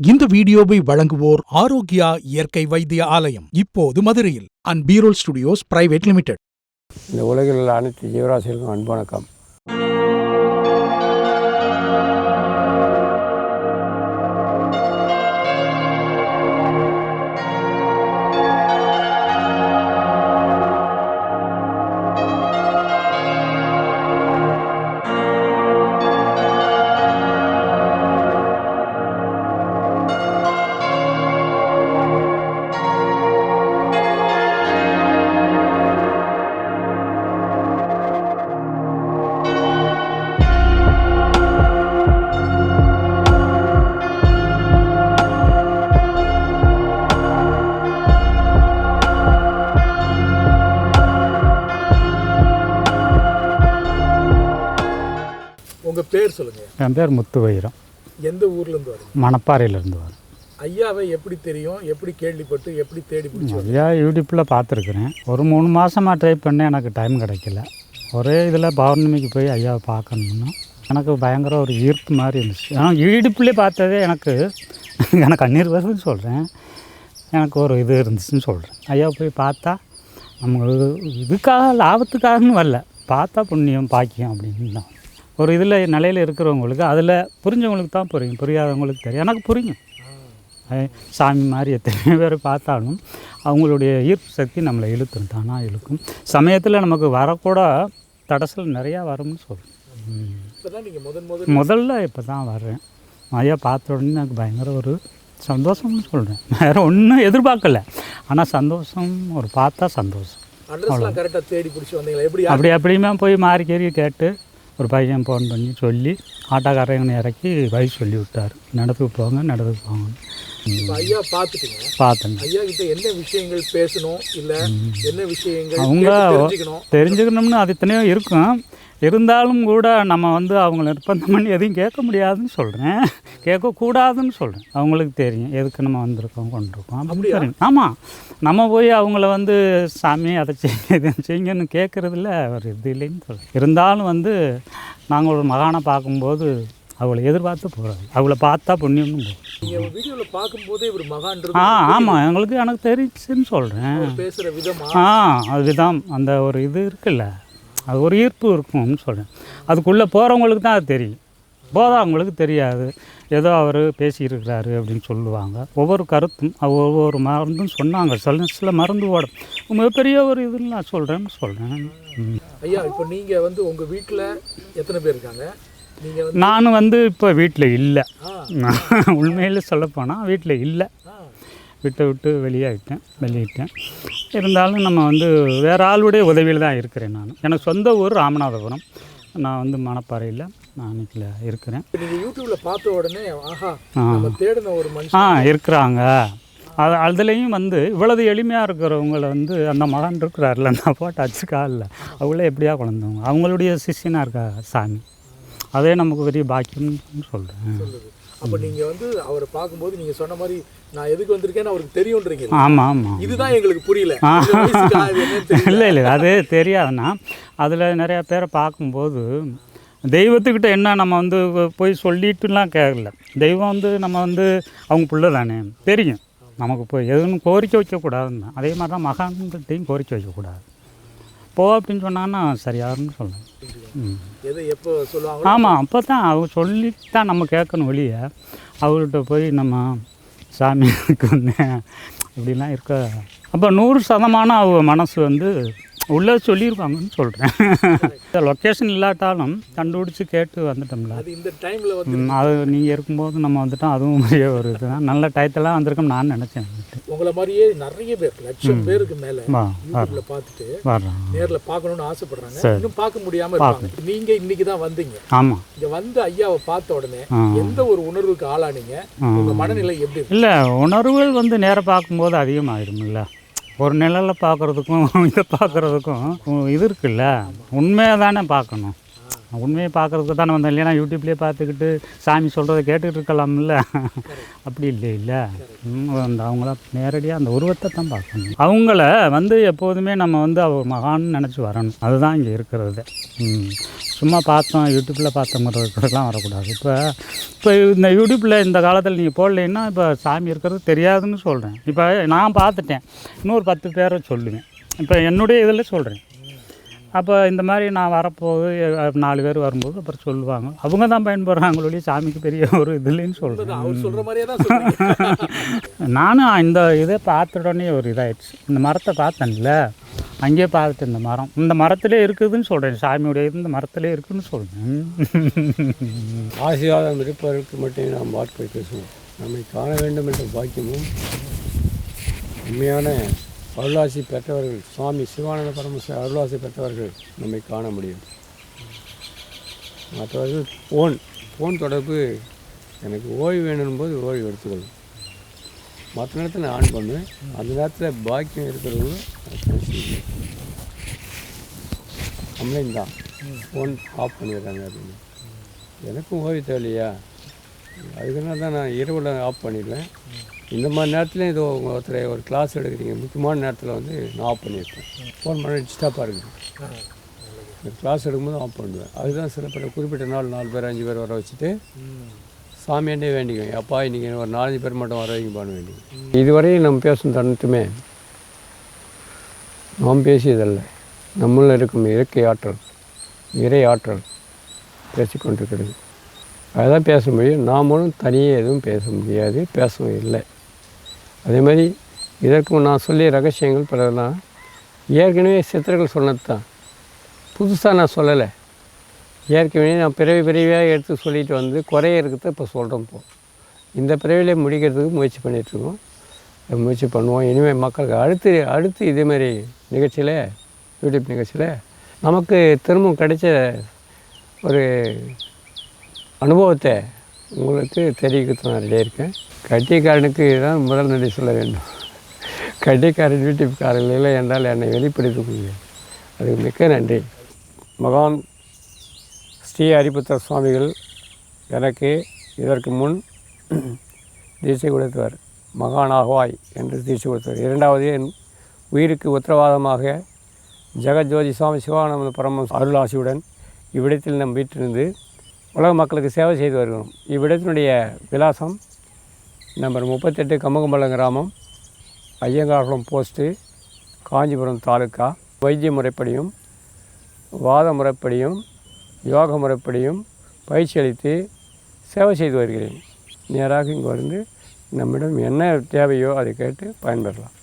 இந்த வீடியோவை வழங்குவோர் ஆரோக்கியா இயற்கை வைத்திய ஆலயம் இப்போது மதுரையில் அண்ட் பீரோல் ஸ்டுடியோஸ் பிரைவேட் லிமிடெட். இந்த உலகில் உள்ள அனைத்து ஜீவராசிகளுக்கும் அன்பு வணக்கம். பேர் சொல்லுங்க. என் பேர் முத்துவயிரம் எந்த ஊர்ல இருந்து வரீங்க? மணப்பாறையிலேருந்து வரேன். ஐயாவை எப்படி தெரியும்? எப்படி கேள்விப்பட்டு எப்படி தேடி பிடிச்சி? நிறையா யூடியூப்பில் பார்த்துருக்குறேன். ஒரு மூணு மாதமாக ட்ரை பண்ணேன் எனக்கு டைம் கிடைக்கல. ஒரே இதில் பௌர்ணமிக்கு போய் ஐயாவை பார்க்கணும்னா எனக்கு பயங்கர ஒரு ஈர்ப்பு மாதிரி இருந்துச்சு. ஆனால் யூடியூப்லேயே பார்த்ததே எனக்கு எனக்கு கண்ணீர் வருதுன்னு சொல்கிறேன் எனக்கு ஒரு இது இருந்துச்சுன்னு சொல்கிறேன் ஐயாவை போய் பார்த்தா நமக்கு இதுக்காக லாபத்துக்காகன்னு வரல. பார்த்தா புண்ணியம் பாக்கியம் அப்படின்னு தான். ஒரு இதில் நிலையில் இருக்கிறவங்களுக்கு அதில் புரிஞ்சவங்களுக்கு தான் புரியும். புரியாதவங்களுக்கு தெரியும். எனக்கு புரியும். சாமி மாதிரி எத்தனை பேர் பார்த்தாலும் அவங்களுடைய ஈர்ப்பு சக்தி நம்மளை இழுத்துரும் தானாக இழுக்கும். சமயத்தில் நமக்கு வரக்கூட தடசல் நிறையா வரும்னு சொல்கிறேன் முதல்ல இப்போ தான் வர்றேன். ஐயா பார்த்த உடனே எனக்கு பயங்கர ஒரு சந்தோஷம்னு சொல்கிறேன் வேறு ஒன்றும் எதிர்பார்க்கல. ஆனால் சந்தோஷம் ஒரு பார்த்தா சந்தோஷம். அட்ரஸ்லாம் கரெக்டா தேடி பிடிச்சி வந்தீங்களா? எப்படி அப்படி அப்படியுமே போய் மாறி கேறி கேட்டு ஒரு பையன் ஃபோன் பண்ணி சொல்லி ஆட்டோக்காரங்க இறக்கி வழி சொல்லி விட்டார் நடத்துக்கு போங்க நடத்துக்கு போங்க. ஐயா பார்த்துட்டீங்க பார்த்தேன் ஐயா கிட்ட என்ன விஷயங்கள் பேசணும் இல்ல என்ன விஷயங்கள் அவங்க தெரிஞ்சுக்கணும்னு அது இத்தனையோ இருக்கும். இருந்தாலும் கூட நம்ம வந்து அவங்கள நிர்பந்தம் பண்ணி எதையும் கேட்க முடியாதுன்னு சொல்கிறேன் கேட்கக்கூடாதுன்னு சொல்கிறேன் அவங்களுக்கு தெரியும். எதுக்கு நம்ம வந்திருக்கோம் கொண்டிருக்கோம். அப்படின்னு தெரியும். ஆமாம் நம்ம போய் அவங்கள வந்து சாமி அதை செய்யுங்க இதை செய்யுங்கன்னு கேட்குறதுல ஒரு இது இல்லைன்னு சொல்கிறேன் இருந்தாலும் வந்து நாங்கள் ஒரு மகானை பார்க்கும்போது அவளை எதிர்பார்த்து போகிறது அவளை பார்த்தா புண்ணியம்னு போகும் வீடியோல பார்க்கும்போதே இவர் மகான்றது ஆ ஆமாம் எங்களுக்கு எனக்கு தெரிஞ்சுன்னு சொல்கிறேன் பேசுற விதமா ஆ அதுதான் அந்த ஒரு இது இருக்குல்ல. அது ஒரு ஈர்ப்பு இருக்கும்னு சொல்கிறேன் அதுக்குள்ளே போகிறவங்களுக்கு தான் அது தெரியும். போதாதவங்களுக்கு தெரியாது. ஏதோ அவர் பேசியிருக்கிறாரு அப்படின்னு சொல்லுவாங்க. ஒவ்வொரு கருத்தும் ஒவ்வொரு மருந்தும் சொன்னாங்க. சில சில மருந்து ஓட மிகப்பெரிய ஒரு இது நான் சொல்கிறேன்னு சொல்கிறேன் ஐயா இப்போ நீங்க வந்து உங்க வீட்டுல எத்தனை பேர் இருக்காங்க? நான் வந்து இப்போ வீட்டில் இல்லை. உண்மையில் சொல்லப்போனால் வீட்டில் இல்லை. விட்டு விட்டு வெளியாகிட்டேன் வெளியிட்டேன். இருந்தாலும் நம்ம வந்து வேறு ஆளுடைய உதவியில் தான் இருக்கிறேன் நான். எனக்கு சொந்த ஊர் ராமநாதபுரம். நான் வந்து மணப்பாறையில் நான் இன்னைக்குல இருக்கிறேன். யூடியூப்ல பார்த்த உடனே ஆஹா தேடின ஒரு ஆ இருக்கிறாங்க. அது அதுலேயும் வந்து இவ்வளவு எளிமையாக இருக்கிறவங்கள வந்து அந்த மகான் இருக்கிறார்ல நான் போட்டு அச்சுக்கா இல்லை அவங்களே எப்படியா குழந்தவங்க அவங்களுடைய சிஷியனாக இருக்கா சாமி? அதே நமக்கு பெரிய பாக்கியம்னு சொல்கிறேன் அப்ப நீங்க வந்து அவரை பார்க்கும்போது நீங்க சொன்ன மாதிரி நான் எதுக்கு வந்திருக்கேன்னு அவருக்கு தெரியும்ன்றீங்க ஆமாம் ஆமாம் இதுதான் எங்களுக்கு புரியல. இல்லை இல்லை அது தெரியாதுன்னா அதில் நிறையா பேரை பார்க்கும்போது தெய்வத்துக்கிட்ட என்ன நம்ம வந்து போய் சொல்லிட்டுலாம் கேட்கல தெய்வம் வந்து நம்ம வந்து அவங்க பிள்ளை தானே. தெரியும். நமக்கு போய் எதுவும் கோரிக்கை வைக்கக்கூடாதுன்னு. அதே மாதிரி தான் மகான்கிட்டையும் கோரிக்கை வைக்கக்கூடாது. போ அப்படின்னு சொன்னாங்கன்னா எதை எப்போ சொல்லுவாங்களோ? ஆமாம் அப்போ தான் அவங்க சொல்லி தான் நம்ம கேட்கணும் வெளியே. அவர்கிட்ட போய் நம்ம சாமிக்கு ஒன்று இப்படிலாம் இருக்க. அப்போ நூறு சதமானம் அவங்க மனசு வந்து உள்ளே சொல்லியிருப்பாங்கன்னு சொல்கிறேன். லொக்கேஷன் இல்லாட்டாலும் கண்டுபிடிச்சி கேட்டு வந்துட்டோம்ல. அது இந்த டைம்ல வந்து அது நீங்கள் இருக்கும்போது நம்ம வந்துட்டோம் அதுவும் பெரிய ஒரு இதுதான். நல்ல டயத்தெல்லாம் வந்திருக்கோம் நான் நினச்சேன். உங்களை மாதிரியே நிறைய பேர் லட்சம் பேருக்கு மேல யூடியூப்ல பார்த்துட்டு நேர்ல பார்க்கணும்னு ஆசைப்படுறாங்க. இன்னும் பார்க்க முடியாம இருப்பாங்க. நீங்க இன்னைக்கு தான் வந்தீங்க. ஆமாம் இங்க வந்து ஐயாவை பார்த்த உடனே. எந்த ஒரு உணர்வுக்கு ஆளானீங்க? உங்க மனநிலை எப்படி இல்லை உணர்வுகள் வந்து நேராக பார்க்கும்போது அதிகமாகிடும்ல ஒரு நிழலில் பார்க்குறதுக்கும் இதை பார்க்குறதுக்கும் இது இருக்குல்ல? உண்மையாக தானே பார்க்கணும். உண்மையை பார்க்குறதுக்கு தானே வந்தேன். இல்லையா யூடியூப்லேயே பார்த்துக்கிட்டு சாமி சொல்கிறத கேட்டுக்கிட்டு இருக்கலாம்ல. அப்படி இல்லை இல்லை. அந்த அவங்கள நேரடியாக அந்த உருவத்தை தான் பார்க்கணும். அவங்கள வந்து எப்போதுமே நம்ம வந்து அவர் மகான்னு நினச்சி வரணும். அதுதான் இங்கே இருக்கிறது. சும்மா பார்த்தோம் யூடியூப்பில் பார்த்தோங்கிறதுக்கெல்லாம் வரக்கூடாது. இப்போ இப்போ இந்த யூடியூப்பில் இந்த காலத்தில் நீங்கள் போடலைன்னா இப்போ சாமி இருக்கிறது தெரியாதுன்னு சொல்கிறேன் இப்போ நான் பார்த்துட்டேன். இன்னொரு பத்து பேரை சொல்லுவேன். இப்போ என்னுடைய இதில் சொல்கிறேன் அப்போ இந்த மாதிரி நான் வரப்போகுது அஹ், நாலு பேர் வரும்போது அப்புறம் சொல்லுவாங்க. அவங்க தான் பயன்படுறாங்களோடைய சாமிக்கு பெரிய ஒரு இது இல்லைன்னு சொல்கிறேன் அவர் சொல்ற மாதிரியே தான் நானும் இந்த இதை பார்த்த உடனே ஒரு இதாயிடுச்சு. இந்த மரத்தை பார்த்தேன்ல அங்கேயே பார்த்துட்டு இந்த மரம் இந்த மரத்திலே இருக்குதுன்னு சொல்கிறேன் சாமியுடைய இது இந்த மரத்திலே இருக்குதுன்னு சொல்கிறேன் ஆசீர்வாதம் இருப்பவர்களுக்கு மட்டுமே நாம் வார்த்தை பேசுவோம். நம்மை காண வேண்டும் என்ற பாக்கியமும் உண்மையான அருளாசி பெற்றவர்கள் சுவாமி சிவானந்த பரமேஸ்வரர் அருளாசி பெற்றவர்கள் நம்மை காண முடியும். மற்றவர்கள் ஃபோன் ஃபோன் தொடர்பு எனக்கு ஓய்வு வேணும் போது ஓய்வு எடுத்துக்கொள்ளும். மற்ற நேரத்தில் நான் ஆன் பண்ணுவேன். அந்த நேரத்தில் பாக்கியம் இருக்கிறவங்களும் கம்ப்ளைண்ட் தான். ஃபோன் ஆஃப் பண்ணிடுறாங்க அப்படின்னு. எனக்கும் ஓய்வு தேவையில்லையா? அதுக்குன்னா தான் நான் இரவில் ஆஃப் பண்ணிடுவேன். இந்த மாதிரி நேரத்துலையும் இது ஒருத்தர் ஒரு கிளாஸ் எடுக்கிறீங்க. முக்கியமான நேரத்தில் வந்து நான் ஆஃப் பண்ணியிருப்பேன் ஃபோன் பண்ண டிஸ்டர்பாக இருக்குது கிளாஸ் எடுக்கும்போது ஆஃப் பண்ணுவேன். அதுதான் சில பேர் குறிப்பிட்ட நாள் நாலு பேர் அஞ்சு பேர் வர வச்சுட்டு சாமியாண்டே வேண்டிக்குவேன். அப்பா இன்றைக்கி ஒரு நாலஞ்சு பேர் மட்டும் வர வைங்கப்பான்னு வேண்டிக்குவேன். இதுவரையும் நம்ம பேசும் தருணத்துமே நாம் பேசியதல்ல. நம்மளில் இருக்கும் இயற்கை ஆற்றல் இறை ஆற்றல் பேசிக்கொண்டிருக்கிறது. அதுதான் பேச முடியும். நாமளும் தனியே எதுவும் பேச முடியாது பேசவும் இல்லை. அதே மாதிரி இதற்கு நான் சொல்லிய ரகசியங்கள் பலதெல்லாம் ஏற்கனவே சித்தர்கள் சொன்னது தான் புதுசாக நான் சொல்லலை. ஏற்கனவே நான் பிறவி பிறவியாக எடுத்து சொல்லிட்டு வந்து குறைய இருக்கிறத இப்போ சொல்கிறோம் போ இந்த பிறவிலே முடிக்கிறதுக்கு முயற்சி பண்ணிகிட்ருக்கோம் முயற்சி பண்ணுவோம். இனிமேல் மக்களுக்கு அடுத்து அடுத்து இதேமாரி நிகழ்ச்சியில் யூடியூப் நிகழ்ச்சியில் நமக்கு திரும்பவும் கிடைச்ச ஒரு அனுபவத்தை உங்களுக்கு தெரிவிக்கிறது நான் ரெடியாக இருக்கேன். கட்டிக்காரனுக்கு தான் முதல் நன்றி சொல்ல வேண்டும். கட்டிக்காரன் யூடியூப்காரர்கள் இல்லை என்றால் என்னை வெளிப்படுத்த முடியும் அதுக்கு மிக்க நன்றி. மகான் ஸ்ரீ ஹரிபுத்தர் சுவாமிகள் எனக்கு இதற்கு முன் தீட்சை கொடுத்தவர் மகானாகவாய் என்று தீட்சை கொடுத்தவர். இரண்டாவது என் உயிருக்கு உத்தரவாதமாக ஜெகஜோதி சுவாமி சிவானந்த பரம அருளாசியுடன் இவ்விடத்தில் நம் வீட்டிலிருந்து உலக மக்களுக்கு சேவை செய்து வருகிறோம். இவ்விடத்தினுடைய விலாசம் நம்பர் முப்பத்தெட்டு கமுகம்பலம் கிராமம் ஐயங்கார்குளம் போஸ்ட்டு காஞ்சிபுரம் தாலுக்கா. வைத்திய முறைப்படியும் வாத முறைப்படியும் யோக முறைப்படியும் பயிற்சி அளித்து சேவை செய்து வருகிறேன். நேராக இங்கே வந்து நம்மிடம் என்ன தேவையோ அதை கேட்டு பயன்பெறலாம்.